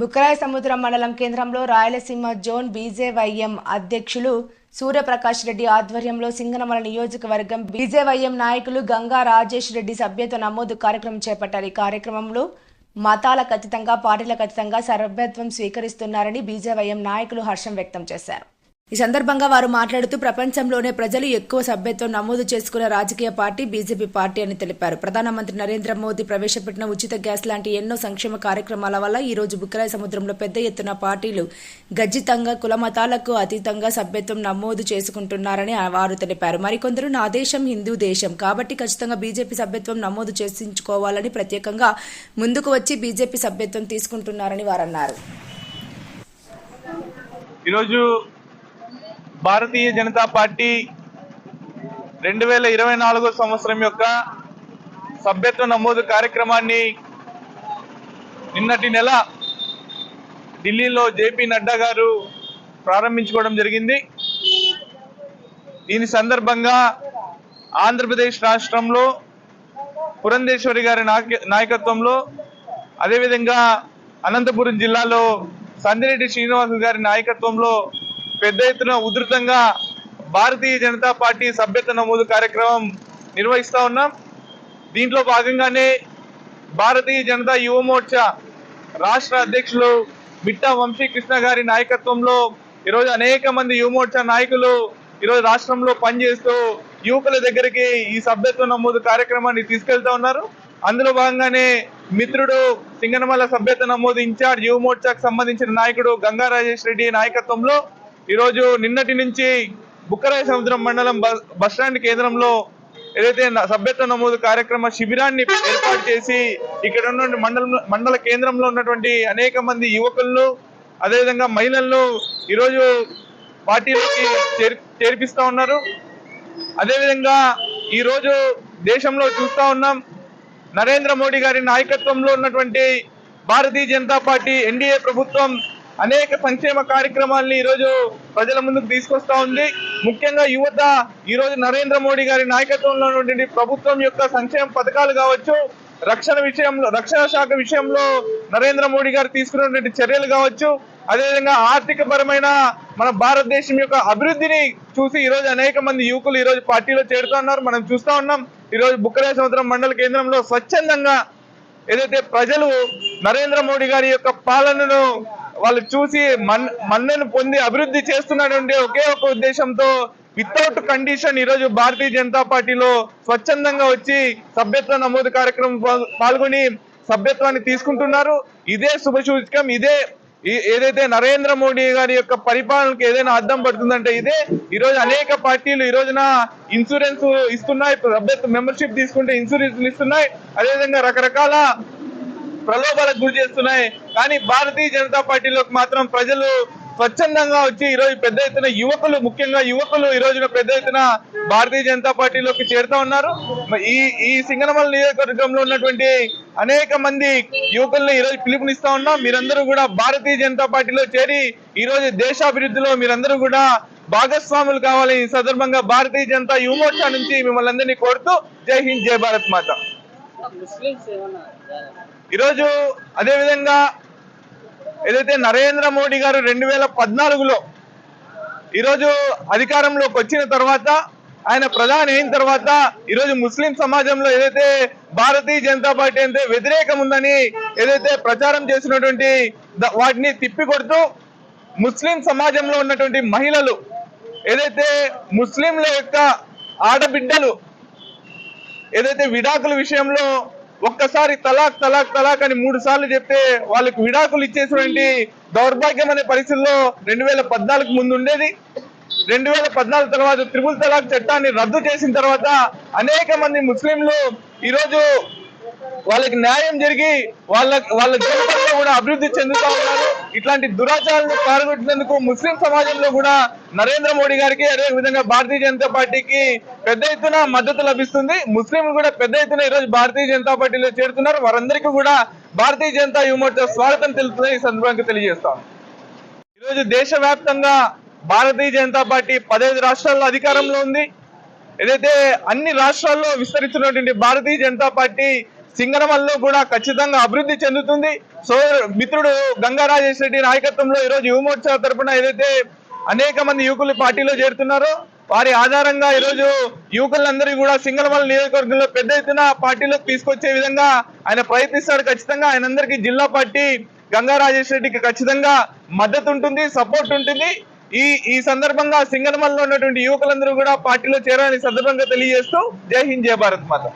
బుక్కరాయ సముద్రం మండలం కేంద్రంలో రాయలసీమ జోన్ బీజేవైఎం అధ్యక్షులు సూర్యప్రకాష్ రెడ్డి ఆధ్వర్యంలో సింగనమల నియోజకవర్గం బీజేవైఎం నాయకులు గంగా రాజేష్ రెడ్డి సభ్యత్వ నమోదు కార్యక్రమం చేపట్టారు. ఈ కార్యక్రమంలో మతాల ఖచ్చితంగా పార్టీల ఖచ్చితంగా సభ్యత్వం స్వీకరిస్తున్నారని బీజేవైఎం నాయకులు హర్షం వ్యక్తం చేశారు. ఈ సందర్భంగా వారు మాట్లాడుతూ ప్రపంచంలోనే ప్రజలు ఎక్కువ సభ్యత్వం నమోదు చేసుకున్న రాజకీయ పార్టీ బీజేపీ పార్టీ అని తెలిపారు. ప్రధానమంత్రి నరేంద్ర మోదీ ప్రవేశపెట్టిన ఉచిత గ్యాస్ లాంటి ఎన్నో సంక్షేమ కార్యక్రమాల వల్ల ఈ రోజు బుక్కరాయ సముద్రంలో పెద్ద ఎత్తున పార్టీలు గజ్జితంగా కులమతాలకు అతీతంగా సభ్యత్వం నమోదు చేసుకుంటున్నారని వారు తెలిపారు. మరికొందరు నా దేశం హిందూ దేశం. కాబట్టి ఖచ్చితంగా బీజేపీ సభ్యత్వం నమోదు చేసించుకోవాలని ప్రత్యేకంగా ముందుకు వచ్చి బీజేపీ సభ్యత్వం తీసుకుంటున్నారని వారు అన్నారు ఈరోజు భారతీయ జనతా పార్టీ రెండు వేల ఇరవై నాలుగో సంవత్సరం యొక్క సభ్యత్వ నమోదు కార్యక్రమాన్ని నిన్నటి నెల ఢిల్లీలో జేపీ నడ్డా గారు ప్రారంభించుకోవడం జరిగింది. దీని సందర్భంగా ఆంధ్రప్రదేశ్ రాష్ట్రంలో పురంధేశ్వరి గారి నాయక- నాయకత్వంలో అదేవిధంగా అనంతపురం జిల్లాలో సందిరెడ్డి శ్రీనివాస్ గారి నాయకత్వంలో పెద్ద ఎత్తున ఉధృతంగా భారతీయ జనతా పార్టీ సభ్యత్వ నమోదు కార్యక్రమం నిర్వహిస్తా ఉన్నాం. దీంట్లో భాగంగానే భారతీయ జనతా యువ మోర్చా రాష్ట్ర అధ్యక్షులు మిట్టా వంశీకృష్ణ గారి నాయకత్వంలో ఈరోజు అనేక మంది యువ మోర్చా నాయకులు ఈరోజు రాష్ట్రంలో పనిచేస్తూ యువకుల దగ్గరికి ఈ సభ్యత్వ నమోదు కార్యక్రమాన్ని తీసుకెళ్తా ఉన్నారు. అందులో భాగంగానే మిత్రుడు సింగనమల సభ్యత నమోదు ఇన్ఛార్జ్ యువ మోర్చాకు సంబంధించిన నాయకుడు గంగా రాజేష్ రెడ్డి నాయకత్వంలో ఈరోజు నిన్నటి నుంచి బుక్కరాయ సముద్రం మండలం బస్ బస్టాండ్ కేంద్రంలో ఏదైతే సభ్యత్వ నమోదు కార్యక్రమ శిబిరాన్ని ఏర్పాటు చేసి ఇక్కడ ఉన్న మండలం మండల కేంద్రంలో ఉన్నటువంటి అనేక మంది యువకులను అదేవిధంగా మహిళలను ఈరోజు పార్టీలోకి చేర్ చేర్పిస్తా ఉన్నారు. అదేవిధంగా ఈరోజు దేశంలో చూస్తా ఉన్నాం నరేంద్ర మోడీ గారి నాయకత్వంలో ఉన్నటువంటి భారతీయ జనతా పార్టీ ఎన్డీఏ ప్రభుత్వం అనేక సంక్షేమ కార్యక్రమాల్ని ఈరోజు ప్రజల ముందుకు తీసుకొస్తా ఉంది. ముఖ్యంగా యువత ఈరోజు నరేంద్ర మోడీ గారి నాయకత్వంలో ప్రభుత్వం యొక్క సంక్షేమ పథకాలు కావచ్చు రక్షణ విషయంలో రక్షణ శాఖ విషయంలో నరేంద్ర మోడీ గారు తీసుకున్నటువంటి చర్యలు కావచ్చు. అదేవిధంగా ఆర్థిక పరమైన మన భారతదేశం యొక్క అభివృద్ధిని చూసి ఈ రోజు అనేక మంది యువకులు ఈరోజు పార్టీలో పార్టీలో చేరుతున్నారు మనం చూస్తా ఉన్నాం ఈ రోజు బుక్కరాయ సముద్రం మండల కేంద్రంలో స్వచ్ఛందంగా ఏదైతే ప్రజలు నరేంద్ర మోడీ గారి యొక్క పాలనను వాళ్ళు చూసి మన్ మన్నను పొంది అభివృద్ధి చేస్తున్నటువంటి ఒకే ఒక ఉద్దేశంతో వితౌట్ కండిషన్ ఈ రోజు భారతీయ జనతా పార్టీలో స్వచ్ఛందంగా వచ్చి సభ్యత్వ నమోదు కార్యక్రమం పాల్- పాల్గొని సభ్యత్వాన్ని తీసుకుంటున్నారు. ఇదే శుభసూచకం ఇదే ఏదైతే నరేంద్ర మోడీ గారి యొక్క పరిపాలనకు ఏదైనా అర్థం పడుతుందంటే ఇదే. ఈ రోజు అనేక పార్టీలు ఈ రోజున ఇన్సూరెన్స్ ఇస్తున్నాయి. సభ్యత్వ మెంబర్షిప్ తీసుకుంటే ఇన్సూరెన్స్ ఇస్తున్నాయి. అదేవిధంగా రకరకాల ప్రలోభాలకు గురి చేస్తున్నాయి. కానీ భారతీయ జనతా పార్టీలోకి మాత్రం ప్రజలు స్వచ్ఛందంగా వచ్చి ఈరోజు పెద్ద ఎత్తున యువకులు ముఖ్యంగా యువకులు ఈ రోజున పెద్ద ఎత్తున భారతీయ జనతా పార్టీలోకి చేరుతా ఉన్నారు. ఈ ఈ సింగనమల నియోజకవర్గంలో ఉన్నటువంటి అనేక మంది యువకుల్ని ఈరోజు పిలుపునిస్తా ఉన్నాం. మీరందరూ కూడా భారతీయ జనతా పార్టీలో చేరి ఈ రోజు దేశాభివృద్ధిలో మీరందరూ కూడా భాగస్వాములు కావాలి ఈ సందర్భంగా భారతీయ జనతా యువమోర్చా నుంచి మిమ్మల్ని అందరినీ కోరుతూ జై హింద్ జై భారత్ మాత. ఈరోజు అదే విధంగా ఏదైతే నరేంద్ర మోడీ గారు రెండు వేల పద్నాలుగులో ఈరోజు అధికారంలోకి వచ్చిన తర్వాత ఆయన ప్రధాని అయిన తర్వాత ఈరోజు ముస్లిం సమాజంలో ఏదైతే భారతీయ జనతా పార్టీ అంటే వ్యతిరేకం ఉందని ఏదైతే ప్రచారం చేసినటువంటి వాటిని తిప్పికొడుతూ ముస్లిం సమాజంలో ఉన్నటువంటి మహిళలు ఏదైతే ముస్లింల యొక్క ఆడబిడ్డలు ఏదైతే విడాకుల విషయంలో ఒక్కసారి తలాక్ తలాక్ తలాక్ అని మూడు సార్లు చెప్తే వాళ్ళకి విడాకులు ఇచ్చేసినటువంటి దౌర్భాగ్యం అనే పరిస్థితుల్లో రెండు వేల పద్నాలుగు ముందు ఉండేది. రెండు వేల పద్నాలుగు తర్వాత త్రిపుల్ తలాక్ చట్టాన్ని రద్దు చేసిన తర్వాత అనేక మంది ముస్లింలు ఈరోజు వాళ్ళకి న్యాయం జరిగి వాళ్ళ వాళ్ళ జీవితంలో కూడా అభివృద్ధి చెందుతూ ఉన్నారు. ఇట్లాంటి దురాచారాలను పాల్గొట్టినందుకు ముస్లిం సమాజంలో కూడా నరేంద్ర మోడీ గారికి అదే విధంగా భారతీయ జనతా పార్టీకి పెద్ద ఎత్తున మద్దతు లభిస్తుంది. ముస్లింలు కూడా పెద్ద ఎత్తున ఈరోజు భారతీయ జనతా పార్టీలో చేరుతున్నారు. వారందరికీ కూడా భారతీయ జనతా యువమోర్చా స్వాగతం తెలుపుతుంది ఈ సందర్భంగా తెలియజేస్తాం. ఈరోజు దేశవ్యాప్తంగా భారతీయ జనతా పార్టీ పదహైదు రాష్ట్రాల్లో అధికారంలో ఉంది. ఏదైతే అన్ని రాష్ట్రాల్లో విస్తరిస్తున్నటువంటి భారతీయ జనతా పార్టీ సింగనమల్లో కూడా ఖచ్చితంగా అభివృద్ధి చెందుతుంది. సో మిత్రుడు గంగా రెడ్డి నాయకత్వంలో ఈరోజు యువమోర్చా తరపున ఏదైతే అనేక మంది యువకులు పార్టీలో చేరుతున్నారో వారి ఆధారంగా ఈరోజు యువకులందరూ కూడా సింగళమల నియోజకవర్గంలో పెద్ద ఎత్తున పార్టీలోకి తీసుకొచ్చే విధంగా ఆయన ప్రయత్నిస్తాడు. ఖచ్చితంగా ఆయన అందరికీ జిల్లా పార్టీ గంగా రాజేష్ రెడ్డికి ఖచ్చితంగా మద్దతు ఉంటుంది సపోర్ట్ ఉంటుంది. ఈ ఈ సందర్భంగా సింగనమల్లో ఉన్నటువంటి యువకులందరూ కూడా పార్టీలో చేరాలని సందర్భంగా తెలియజేస్తూ జై హింద్ జయ భారత్ మాత.